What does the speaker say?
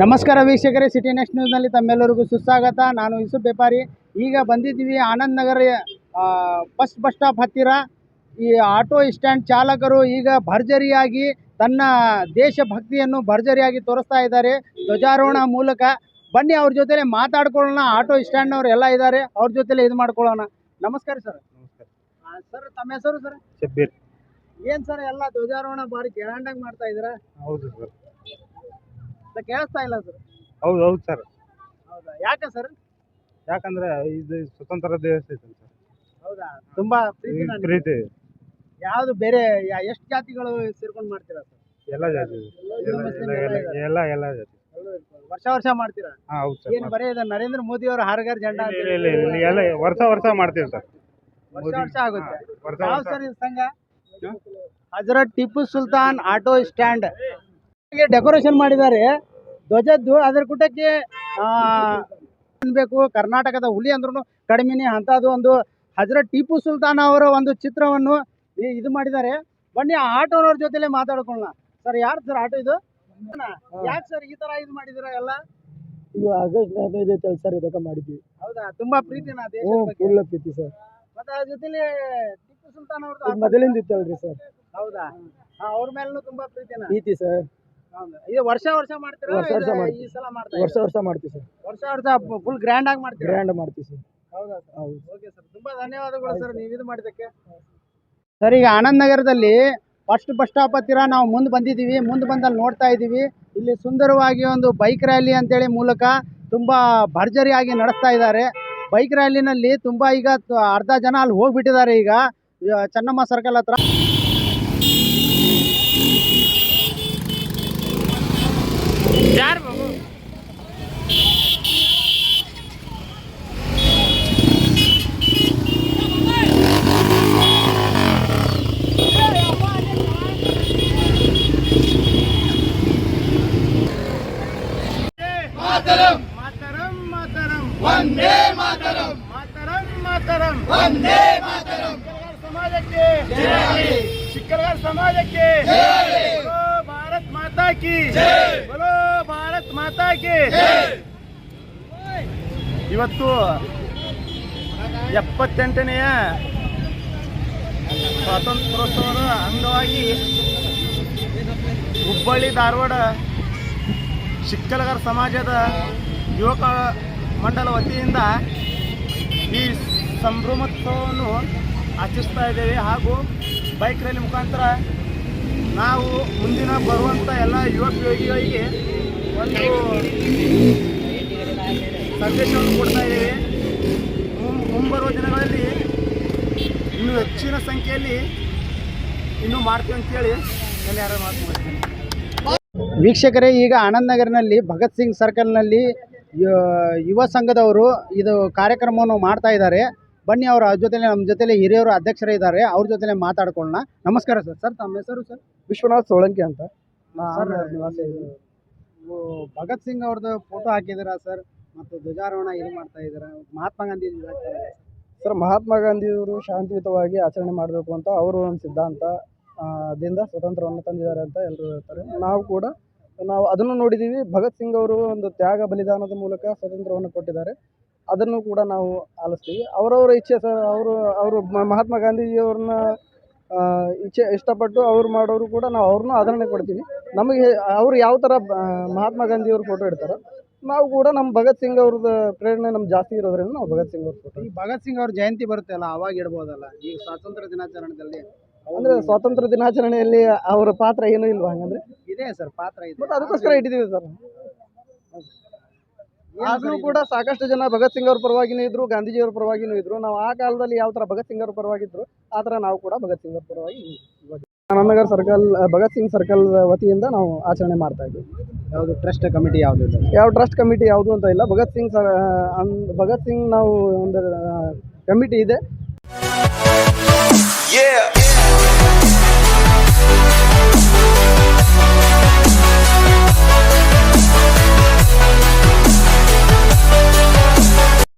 ನಮಸ್ಕಾರ ವೀಕ್ಷಕರೇ city next ನ್ಯೂಸ್ನಲ್ಲಿ ತಮ್ಮೆಲ್ಲರಿಗೂ ಸುಸ್ವಾಗತ. ನಾನು ಯೂಸುಫ್ ವ್ಯಾಪಾರಿ ಈಗ ಬಂದಿದ್ದೀವಿ Anand Nagar bus bus stop ಹತ್ತಿರ. ಈ ಆಟೋ ಸ್ಟ್ಯಾಂಡ್ ಚಾಲಕರು ಈಗ ಭರ್ಜರಿಯಾಗಿ ತನ್ನ ದೇಶಭಕ್ತಿಯನ್ನು ಭರ್ಜರಿಯಾಗಿ ತೋರಿಸ್ತಾ ಇದ್ದಾರೆ. ಧ್ವಜಾರೋಹಣ ಮೂಲಕ. ಬನ್ನಿ ಅವ್ರ ಜೊತೆಲೆ ಮಾತಾಡ್ಕೊಳ್ಳೋಣ. ಆಟೋ ಸ್ಟ್ಯಾಂಡ್ನವ್ರು ಎಲ್ಲ ಇದ್ದಾರೆ ಅವ್ರ ಜೊತೆಲೆ ಇದು ಮಾಡ್ಕೊಳ್ಳೋಣ. ನಮಸ್ಕಾರ ಸರ್. ಸರ್ ತಮ್ಮ ಹೆಸರು ಸರ್? ಶಬ್ಬೀರ್. ಏನು ಸರ್ ಎಲ್ಲ ಧ್ವಜಾರೋಹಣ ಭಾರಿ ಗ್ರ್ಯಾಂಡಾಗಿ ಮಾಡ್ತಾ ಇದ್ದೀರಾ? ಹೌದು ಸರ್. ಕೇಳಿಸ್ತಾ ಇಲ್ಲ ಸರ್ ಹೌದು ಹೌದು ಸರ್ ಹೌದಾ? ಯಾಕೆ ಸರ್ ಯಾಕಂದ್ರೆ ಇದು ಸ್ವತಂತ್ರ ದಿವಸ ಐತೆ ಸರ್ ಹೌದಾ? ತುಂಬಾ ಪ್ರೀತಿ ಈ ಪ್ರೀತಿ. ಯಾವ್ದು ಬೇರೆ ಯಾ- ಎಷ್ಟು ಜಾತಿಗಳು ಸೇರ್ಕೊಂಡು ಮಾಡ್ತೀರಾ ಸರ್ ಎಲ್ಲ ಜಾತಿ ಇದೆ. ಎಲ್ಲ ಎಲ್ಲ ಎಲ್ಲ ಎಲ್ಲ ಎಲ್ಲ ಎಲ್ಲ ಜಾತಿ. ವರ್ಷ ವರ್ಷ ಮಾಡ್ತೀರಾ? ಹಾ ಹೌದು ಸರ್ ಏನು ಬರೀ ಇದು ನರೇಂದ್ರ ಮೋದಿ ಅವರ ಹಾರಗಾರ ಜೆಂಡಾ ಅಂತ ಇಲ್ಲ ಇಲ್ಲ ಇಲ್ಲ ಎಲ್ಲ ವರ್ಷ ವರ್ಷ ಮಾಡ್ತೀವಿ ಸರ್ ವರ್ಷ ವರ್ಷ ಆಗುತ್ತೆ. ವರ್ಷ ಯಾವ ವರ್ಷ. ಸರ್ ಇದು ಸಂಘ? Hazrat Tipu Sultan auto stand. Decoration ಮಾಡಿದ್ದಾರೆ. ಧ್ವಜದ್ದು ಅದ್ರ ಗುಡ್ಡಕ್ಕೆ ಅನ್ಬೇಕು ಕರ್ನಾಟಕದ ಹುಲಿ ಅಂದ್ರೂ ಕಡಿಮೆನೆ. ಅಂತದ್ದು ಒಂದು ಹಜರತ್ ಟಿಪ್ಪು ಸುಲ್ತಾನ್ ಅವರ ಒಂದು ಚಿತ್ರವನ್ನು ಇದು ಮಾಡಿದ್ದಾರೆ. ಬನ್ನಿ ಆ ಆಟೋನವ್ರ ಜೊತೆಲೆ ಮಾತಾಡ್ಕೊಳ್ಳೋಣ. ಸರ್ ಯಾರು ಸರ್ ಆಟೋ ಇದು? ಯಾಕೆ ಸರ್ ಈ ತರ ಇದು ಮಾಡಿದಿರ ಎಲ್ಲ? ಇದು ಆಗಸ್ಟ್ ಹದಿನೈದು ಐತೆ ಸರ್ ಇದಕ್ಕೆ ಮಾಡಿದ್ವಿ ಹೌದಾ? ತುಂಬಾ ಪ್ರೀತಿನ ದೇಶದ ಪ್ರೀತಿ ಸರ್. ಮತ್ತೆ ಅದ್ರ ಜೊತೆಲಿ ಟಿಪ್ಪು ಸುಲ್ತಾನ್ ಅವ್ರದ್ದು ಮೊದಲಿಂದ ಇತ್ತಲ್ರಿ ಸರ್. ಹೌದಾ? ಅವ್ರ ಮೇಲೂ ತುಂಬಾ ಪ್ರೀತಿನ? ಪ್ರೀತಿ ಸರ್. ಇದು ವರ್ಷ ವರ್ಷ ಮಾಡ್ತೀರಾ ವರ್ಷ ವರ್ಷ ಮಾಡ್ತೀವಿ. ಈ ಸಲ ಮಾಡ್ತಾ ವರ್ಷ ವರ್ಷ ಮಾಡ್ತೀವಿ ಸರ್. ವರ್ಷ ವರ್ಷ ಫುಲ್ ಗ್ರ್ಯಾಂಡ್ ಆಗಿ ಮಾಡ್ತೀರಾ? ಗ್ರ್ಯಾಂಡ್ ಮಾಡ್ತೀವಿ ಸರ್. ಹೌದಾ ಸರ್? ಹೌದು. Okay sir. ತುಂಬಾ ಧನ್ಯವಾದಗಳು ಸರ್ ನೀವು ಇದು ಮಾಡಿದ್ದಕ್ಕೆ. ಸರ್. ಈಗ ಆನಂದ್ ನಗರದಲ್ಲಿ ಫಸ್ಟ್ ಬಸ್ ಸ್ಟಾಪ್ ಹತ್ತಿರ ನಾವು ಮುಂದೆ ಬಂದಿದ್ದೀವಿ. ಮುಂದೆ ಬಂದಲ್ಲಿ ನೋಡ್ತಾ ಇದ್ದೀವಿ. ಇಲ್ಲಿ ಸುಂದರವಾಗಿ ಒಂದು ಬೈಕ್ ರ್ಯಾಲಿ ಅಂತೇಳಿ ಮೂಲಕ ತುಂಬ ಭರ್ಜರಿಯಾಗಿ ನಡೆಸ್ತಾ ಇದ್ದಾರೆ. ಬೈಕ್ ರ್ಯಾಲಿನಲ್ಲಿ ತುಂಬ ಈಗ ತ- ಅರ್ಧ ಜನ ಅಲ್ಲಿ ಹೋಗ್ಬಿಟ್ಟಿದ್ದಾರೆ ಈಗ. ಈಗ ಚೆನ್ನಮ್ಮ ಸರ್ಕಲ್ ಹತ್ರ. ಮಾತರಂ ಮಾತರಂ ವಂದೇ ಮಾತರಂ ಮಾತರಂ ಮಾತರಂ ವಂದೇ ಮಾತರಂ ಸಮಾಜಕ್ಕೆ ಶಿಕ್ಕರಗಾರ ಸಮಾಜಕ್ಕೆ बोलो ಭಾರತ್ ಮಾತಾ ಕಿ बोलो ಭಾರತ್ ಮಾತಾ ಇವತ್ತು ಎಪ್ಪತ್ತೆಂಟನೆಯ ಸ್ವಾತಂತ್ರ್ಯೋತ್ಸವದ ಅಂಗವಾಗಿ ಹುಬ್ಬಳ್ಳಿ ಧಾರವಾಡ ಶಿಕ್ಕಲಗರ ಸಮಾಜದ ಯುವಕ ಮಂಡಲ ವತಿಯಿಂದ ಈ ಸಂಭ್ರಮೋತ್ಸವವನ್ನು ಆಚರಿಸ್ತಾ ಇದ್ದೇವೆ. ಹಾಗೂ ಬೈಕ್ ರ್ಯಾಲಿ ಮುಖಾಂತರ ನಾವು ಮುಂದಿನ ಬರುವಂಥ ಎಲ್ಲ ಯುವಕ ಯುವತಿಗಳಿಗೆ ಸಂದೇಶವನ್ನು ಕೊಡ್ತಾ ಇದ್ದೇವೆ. ಮುಂ- ಮುಂಬರುವ ದಿನಗಳಲ್ಲಿ ಇನ್ನೂ ಹೆಚ್ಚಿನ ಸಂಖ್ಯೆಯಲ್ಲಿ ಇನ್ನೂ ಮಾಡ್ತೀವಿ ಅಂತೇಳಿ ಎಲ್ಲ ಯಾರು ಮಾತನಾಡ್ತೀನಿ ವೀಕ್ಷಕರೇ ಈಗ ಆನಂದ್ ನಗರ್ನಲ್ಲಿ ಭಗತ್ ಸಿಂಗ್ ಸರ್ಕಲ್ನಲ್ಲಿ ಯುವ ಸಂಘದವರು ಇದು ಕಾರ್ಯಕ್ರಮವನ್ನು ಮಾಡ್ತಾ ಇದ್ದಾರೆ. ಬನ್ನಿ ಅವರ ಜೊತೆಲೆ ನಮ್ಮ ಜೊತೆಲೆ ಹಿರಿಯರು ಅಧ್ಯಕ್ಷರೇ ಇದ್ದಾರೆ ಅವ್ರ ಜೊತೆಲೆ ಮಾತಾಡ್ಕೊಳ್ಳೋಣ. ನಮಸ್ಕಾರ ಸರ್. ಸರ್ ತಮ್ಮ ಹೆಸರು ಸರ್? ವಿಶ್ವನಾಥ್ ಸೋಳಂಕಿ ಅಂತ. ಭಗತ್ ಸಿಂಗ್ ಅವ್ರದ್ದು ಫೋಟೋ ಹಾಕಿದ್ದೀರಾ ಸರ್ ಮತ್ತು ಧ್ವಜಾರೋಹಣ ಇದು ಮಾಡ್ತಾ ಇದ್ದೀರಾ? ಮಹಾತ್ಮ ಗಾಂಧಿ ಸರ್ ಮಹಾತ್ಮ ಗಾಂಧಿಯವರು ಶಾಂತಿಯುತವಾಗಿ ಆಚರಣೆ ಮಾಡಬೇಕು ಅಂತ ಅವರು ಒಂದು ಸಿದ್ಧಾಂತ ದಿಂದ ಸ್ವತಂತ್ರವನ್ನು ತಂದಿದ್ದಾರೆ ಅಂತ ಎಲ್ಲರೂ ಹೇಳ್ತಾರೆ. ನಾವು ಕೂಡ, ನಾವು ಅದನ್ನು ನೋಡಿದ್ದೀವಿ. ಭಗತ್ ಸಿಂಗ್ ಅವರು ಒಂದು ತ್ಯಾಗ ಬಲಿದಾನದ ಮೂಲಕ ಸ್ವತಂತ್ರವನ್ನು ಕೊಟ್ಟಿದ್ದಾರೆ. ಅದನ್ನು ಕೂಡ ನಾವು ಆಲಿಸ್ತೀವಿ. ಅವರವರ ಇಚ್ಛೆ ಸರ್ ಅವರು ಅವರು ಮಹಾತ್ಮ ಗಾಂಧೀಜಿಯವ್ರನ್ನ ಇಚ್ಛೆ ಇಷ್ಟಪಟ್ಟು ಅವ್ರು ಮಾಡೋರು ಕೂಡ ನಾವು ಅವ್ರನ್ನೂ ಆದರಣೆ ಕೊಡ್ತೀವಿ. ನಮಗೆ ಅವ್ರು ಯಾವ ಥರ ಮಹಾತ್ಮ ಗಾಂಧಿಯವ್ರ ಫೋಟೋ ಇಡ್ತಾರೋ ನಾವು ಕೂಡ ನಮ್ಮ ಭಗತ್ ಸಿಂಗ್ ಅವ್ರದ್ದು ಪ್ರೇರಣೆ ನಮ್ಗೆ ಜಾಸ್ತಿ ಇರೋದ್ರಿಂದ ನಾವು ಭಗತ್ ಸಿಂಗ್ ಅವ್ರ ಫೋಟೋ ಈ ಭಗತ್ ಸಿಂಗ್ ಅವ್ರ ಜಯಂತಿ ಬರುತ್ತೆ ಅಲ್ಲ ಅವಾಗ ಇಡ್ಬೋದಲ್ಲ? ಈಗ ಸ್ವಾತಂತ್ರ್ಯ ದಿನಾಚರಣೆಯಲ್ಲಿ ಅಂದರೆ ಸ್ವಾತಂತ್ರ್ಯ ದಿನಾಚರಣೆಯಲ್ಲಿ ಅವರ ಪಾತ್ರ ಏನೂ ಇಲ್ವಾ ಹಂಗಂದ್ರೆ? ಇದೆ ಸರ್ ಪಾತ್ರ ಇದೆ. ಮತ್ತು ಅದಕ್ಕೋಸ್ಕರ ಇಟ್ಟಿದ್ದೀವಿ ಸರ್. ಆಗ್ಲೂ ಕೂಡ ಸಾಕಷ್ಟು ಜನ ಭಗತ್ ಸಿಂಗ್ ಅವ್ರ ಪರವಾಗಿನೂ ಇದ್ರು ಗಾಂಧೀಜಿಯವ್ರ ಪರವಾಗಿನೂ ಇದ್ರು. ನಾವು ಆ ಕಾಲದಲ್ಲಿ ಯಾವ ತರ ಭಗತ್ ಸಿಂಗ್ ಅವ್ರ ಪರವಾಗಿದ್ರು ಆ ತರ ನಾವು ಕೂಡ ಭಗತ್ ಸಿಂಗ್ ಅವ್ರ ಪರವಾಗಿ ಆನಂದನಗರ್ ಸರ್ಕಲ್ ಭಗತ್ ಸಿಂಗ್ ಸರ್ಕಲ್ ವತಿಯಿಂದ ನಾವು ಆಚರಣೆ ಮಾಡ್ತಾ ಇದ್ದೀವಿ. ಯಾವುದು ಟ್ರಸ್ಟ್ ಕಮಿಟಿ ಯಾವುದು ಯಾವ ಟ್ರಸ್ಟ್ ಕಮಿಟಿ ಯಾವುದು ಅಂತ ಇಲ್ಲ. ಭಗತ್ ಸಿಂಗ್ ಸರ್ ಅನ್- ಭಗತ್ ಸಿಂಗ್ ನಾವು ಒಂದು ಕಮಿಟಿ ಇದೆ. Yeah.